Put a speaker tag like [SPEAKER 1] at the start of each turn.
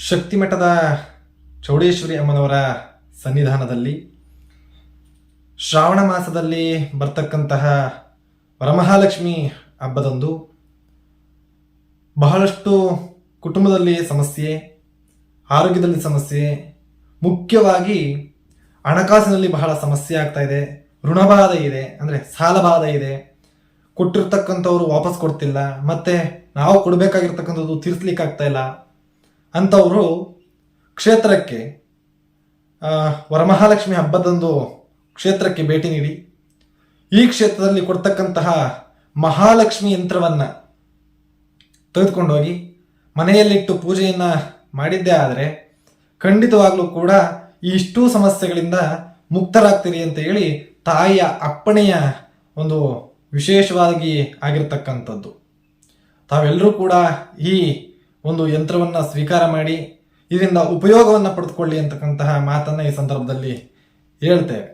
[SPEAKER 1] ಶಕ್ತಿಮಠದ ಚೌಡೇಶ್ವರಿ ಅಮ್ಮನವರ ಸನ್ನಿಧಾನದಲ್ಲಿ ಶ್ರಾವಣ ಮಾಸದಲ್ಲಿ ಬರ್ತಕ್ಕಂತಹ ವರಮಹಾಲಕ್ಷ್ಮಿ ಹಬ್ಬದಂದು ಬಹಳಷ್ಟು ಕುಟುಂಬದಲ್ಲಿ ಸಮಸ್ಯೆ, ಆರೋಗ್ಯದಲ್ಲಿ ಸಮಸ್ಯೆ, ಮುಖ್ಯವಾಗಿ ಹಣಕಾಸಿನಲ್ಲಿ ಬಹಳ ಸಮಸ್ಯೆ ಆಗ್ತಾ ಇದೆ, ಋಣಬಾಧೆ ಇದೆ, ಅಂದರೆ ಸಾಲಬಾಧೆ ಇದೆ. ಕೊಟ್ಟಿರ್ತಕ್ಕಂಥವ್ರು ವಾಪಸ್ ಕೊಡ್ತಿಲ್ಲ, ಮತ್ತೆ ನಾವು ಕೊಡಬೇಕಾಗಿರ್ತಕ್ಕಂಥದ್ದು ತೀರ್ಸ್ಲಿಕ್ಕೆ ಆಗ್ತಾ ಇಲ್ಲ. ಅಂಥವರು ಕ್ಷೇತ್ರಕ್ಕೆ ವರಮಹಾಲಕ್ಷ್ಮಿ ಹಬ್ಬದಂದು ಕ್ಷೇತ್ರಕ್ಕೆ ಭೇಟಿ ನೀಡಿ. ಈ ಕ್ಷೇತ್ರದಲ್ಲಿ ಕೊಡ್ತಕ್ಕಂತಹ ಮಹಾಲಕ್ಷ್ಮಿ ಯಂತ್ರವನ್ನು ತೆಗೆದುಕೊಂಡೋಗಿ, ಮನೆಯಲ್ಲಿಟ್ಟು ಪೂಜೆಯನ್ನು ಮಾಡಿದ್ದೇ ಆದರೆ ಖಂಡಿತವಾಗಲೂ ಕೂಡ ಈ ಇಷ್ಟೂ ಸಮಸ್ಯೆಗಳಿಂದ ಮುಕ್ತರಾಗ್ತೀರಿ ಅಂತ ಹೇಳಿ ತಾಯಿಯ ಅಪ್ಪಣೆಯ ಒಂದು ವಿಶೇಷವಾಗಿ ಆಗಿರ್ತಕ್ಕಂಥದ್ದು. ತಾವೆಲ್ಲರೂ ಕೂಡ ಈ ಒಂದು ಯಂತ್ರವನ್ನ ಸ್ವೀಕಾರ ಮಾಡಿ ಇದರಿಂದ ಉಪಯೋಗವನ್ನು ಪಡೆದುಕೊಳ್ಳಿ ಅಂತಕ್ಕಂತಹ ಮಾತನ್ನ ಈ ಸಂದರ್ಭದಲ್ಲಿ ಹೇಳ್ತೇವೆ.